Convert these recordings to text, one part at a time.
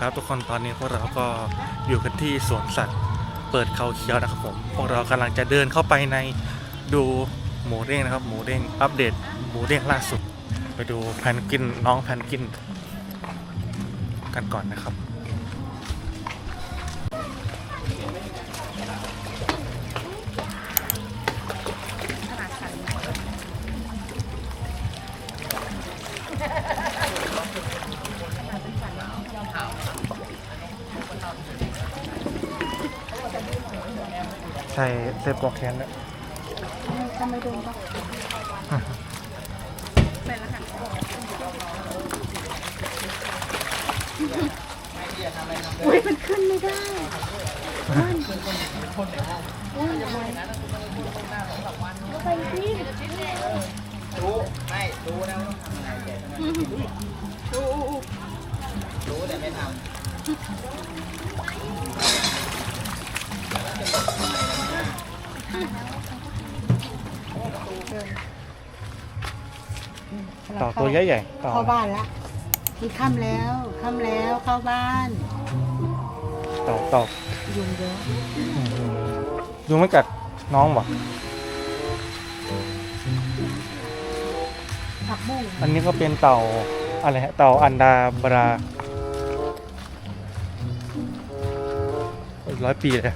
ครับทุกคนตอนนี้พวกเราก็อยู่กันที่สวนสัตว์ เปิดเขาเขียวนะครับผมพวกเรากำลังจะเดินเข้าไปในดูหมูเด้งนะครับ หมูเด้งอัปเดตหมูเด้งล่าสุด ไปดูแพนกินน้องแพนกิน กันก่อนนะครับ ใส่เสื้อปลอกแขนแล้วทำไมโดนปะอุ้ยมันขึ้นไม่ได้อ้วนอ้วนอะไรไปสิรู้ไม่รู้นะว่าต้องทำอะไรแต่อู้อู้อู้รู้แต่ไม่ทเต่าตัวใหญ่ๆเต่าเข้าบ้านละนี่ค่ำแล้วค่ำแล้วเข้าบ้านเต่าเต่ายุงเยอะอืมยุงไม่กัดน้องบ่ผักบุ้งอันนี้ก็เป็นเต่าอะไรฮะเต่าอันดาบราร้อยปีเลย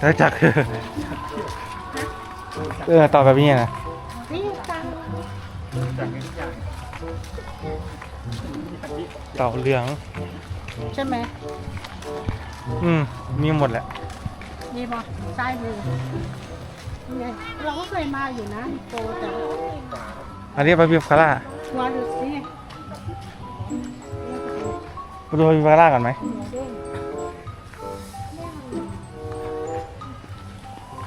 แล้วจากเออเต่าแบบนี้นะนี่ตังเต่าเหลือง ใช่ไหมอืม มีหมดแหละ นี่ปะซ้ายมือนี่ไงเราก็เคยมาอยู่นะโตแต่ว่าอันนี้บาบิคาร่ามาดูสิไปดูบาบิคาร่ากันไหมหมูเด้ง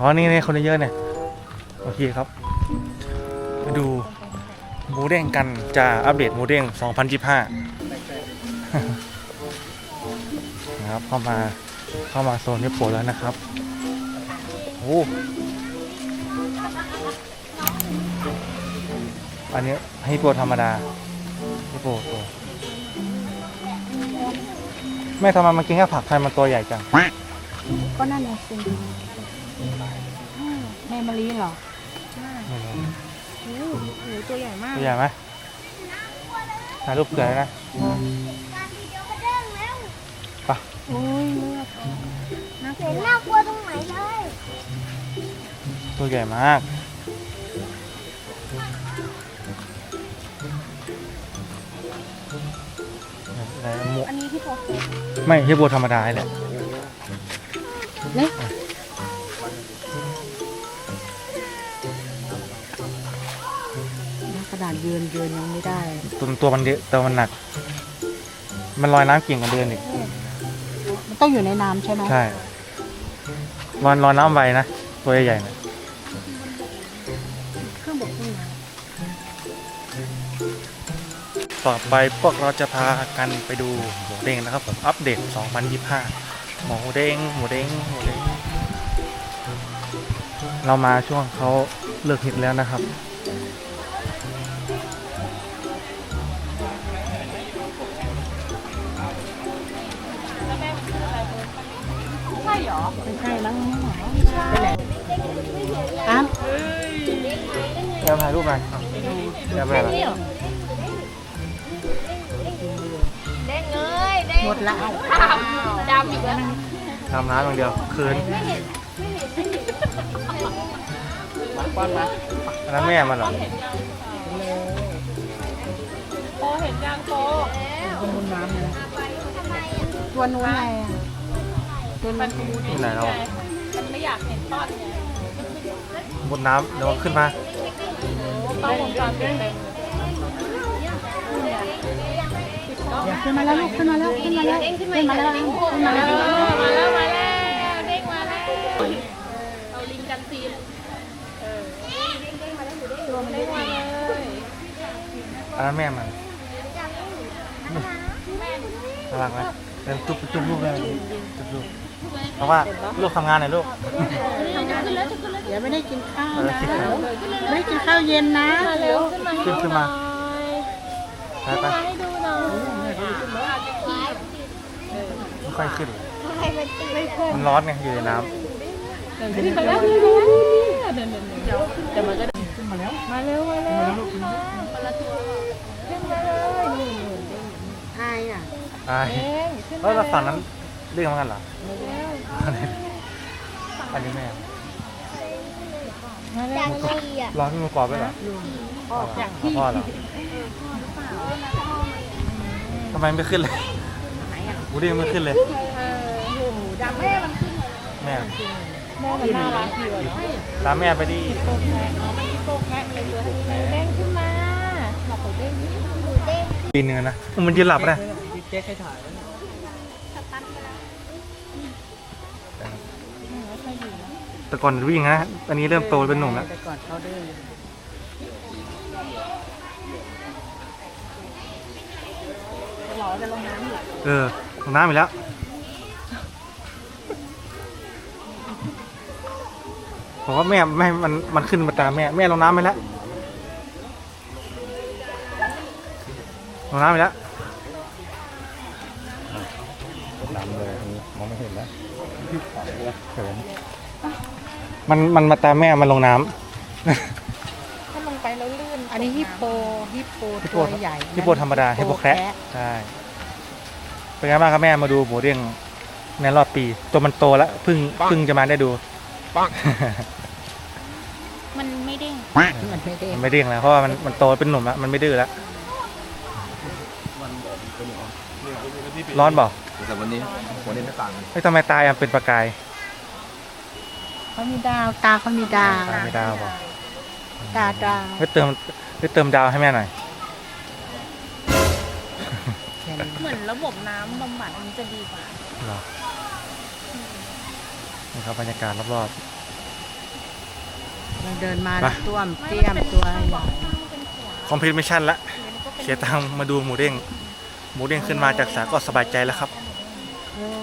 อ๋อ นี่นี่คนเยอะเนี่ย โอเคครับ มาดูหมูเด้งกันจะอัปเดตหมูเด้ง 2025นะครับเข้ามาเข้ามาโซนญี่ปุ่นแล้วนะครับ โอ้อันนี้ให้โปรธรรมดาให้โปรตัวแม่ทำไมมันกินแค่ผักไทยมันตัวใหญ่จัง ก็นั่นน่ะสิ ม่มะลิเหรอไม่รู้โอ้โหตัวใหญ่มาก ตัวใหญ่ไหมถ่ายรูปเผื่อเลยนะไปะโอ้ยเลือดน่ากลัเห็นวน่ากลัวตรงไหนเลยตัวใหญ่มากไหนหมูอันนี้ที่พอไม่ใช่บัวธรรมดาแหละเนี่ยก ยืนยืนยังไม่ได้ตัวตัวมันเยอะตัวมันหนัก มันลอยน้ำเก่งกว่าเดินอีกมันต้องอยู่ในน้ำใช่ไหมใช่ลอยลอยน้ำไวนะตัวใหญ่ๆนะเครื่องบกเครื่องน้ต่อไปพวกเราจะพากันไปดูหมูเด้งนะครับผมอัปเดต 2025 หมูเด้งหมูเด้งหมูเด้งเรามาช่วงเขาเลิกฮิตแล้วนะครับ ใช่มั้งไปไหนอ้ำเดี๋ยวถ่ายรูปหน่อยเดี๋ยวไปละเด้งเลยเด้งหมดละดำอีกแล้วทำน้ำอย่างเดียว คืนอันนั้นแม่มันเหรอบนบนน้ำเลยนะตัวนู้นไง อะตัวนู้นที่ไหนเราบนน้ำเดี๋ยวมันขึ้นมาขึ้นมาแล้วลูกขึ้นมาแล้วขึ้นมาแล้วขึ้นมาแล้วขึ้นมาแล้วมาแล้วมาแล้วเด้งมาแล้วเอาลิงกันซีนอันนั้นแม่มันน่ารักไหมเป็นจุ๊บจุ๊บลูกเลยจุ๊บลูก เพราะว่าลูกทำงานหน่อยลูก เดี๋ยวไม่ได้กินข้าวนะ ไม่ได้กินข้าวเย็นนะเร็วขึ้นขึ้นมาไปไปให้ดูหน่อยเไม่ค่อยขึ้นเลยให้มันติดไม่ขึ้น มันร้อนไงอยู่ในน้ขึ้นมาแล้วขึ้นมาแล้วเดินเดินเดี๋ยวเดี๋ยวมันก็ขึ้นมาแล้วมาเร็วมาเร็วขึ้นมาเลยนี่อายอะำตายเองขึ้นเออแล้วฝั่งนั้น เรียกมันกันเหรออันนี้แม่มาอแล้ยาวกดีอะร้อนพี่มังกรด้วยเหรอออกจากที่พ่อเหรอทำไมไม่ขึ้นเลยบูดี้ไม่ขึ้นเลยดำแม่มันแม่แม่มันน่ารักดีว่ะตามแม่ไปดิโตแค่เนาะมันโตแค่เลยเยอะเด้งขึ้นมาหลับไปเด้งหนูเด้งปีนึงนะมันยืนหลับนะเจ๊ให้ถ่าย สตันไปแล้ว แต่ก่อนวิ่งนะอันนี้เริ่มโตเป็นหนุ่มแล้ว แต่ก่อนเขาด้งหล่อจะลงน้ำอยู่เออลงน้ำอีกแล้ว ผมว่าแม่แม่มันมันขึ้นมาตามแม่ แม่ลงน้ำไปแล้ว ลงน้ำไปแล้ว ดำเลยมองไม่เห็นแล้วเขิน มันมันมาตามแม่มันลงน้ำ ถ้าลงไปแล้วลื่นอันนี้ฮิปโปฮิปโปฮิปโป ตัวใหญ่ฮิปโปธรรมดาฮิปโปแคระใช่เป็นไงบ้างครับแม่มาดูหมูเด้งในรอบปี ตัวมันโตแล้วเพิ่งเพิ่งจะมาได้ดู มันไม่เด้งมันไม่ได้มันไม่เด้งแล้วเพราะว่ามันมันโตเป็นหนุ่มแล้วมันไม่ดื้อแล้วร้อนเปล่าแต่วันนี้วันนี้ไม่ต่างกันเฮ้ยทำไมตายอะเป็นประกาย เขามีดาว ตาเขามีดาว ตาไม่ดาวเปล่าตาดาวเฮ้ยเติมเฮ้ยเติมดาวให้แม่หน่อยเหมือนระบบน้ำบำบัดมันจะดีกว่า เหรอนี่ครับบรรยากาศรอบ เราเดินมาไป ต้วมเตี้ยมตัวใหญ่ๆคอมพลีทมิชชั่นละ เสียตังค์มาดูหมูเด้ง หมูเด้งขึ้นมาจากสาก็สบายใจแล้วครับ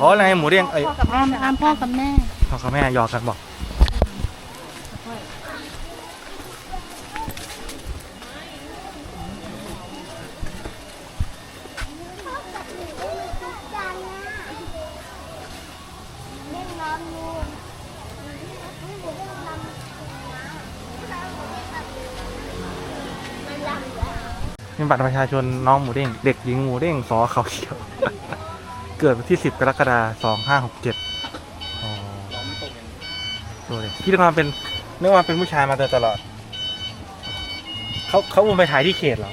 อ๋ออะไรหมูเด้งเอ้ยอ้ามอ้ามพ่อกับแม่พ่อกับแม่หยอกกันบอก บัตรประชาชนน้องหมูเด้งเด็กหญิงหมูเด้งสอเขาเขียว เกิดวันที่ 10 กรกฎาคม2567อ๋อดูเลยพี่นึกว่าเป็นนึกว่าเป็นผู้ชายมาโดยตลอด เขาเขาอุ้มไปถ่ายที่เขตเหรอ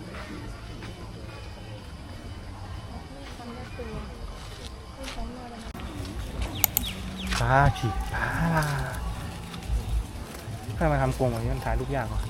ปลาฉีกปลาถ้ามาทำกรงแบบนี้มันถ่ายรูปยากกว่า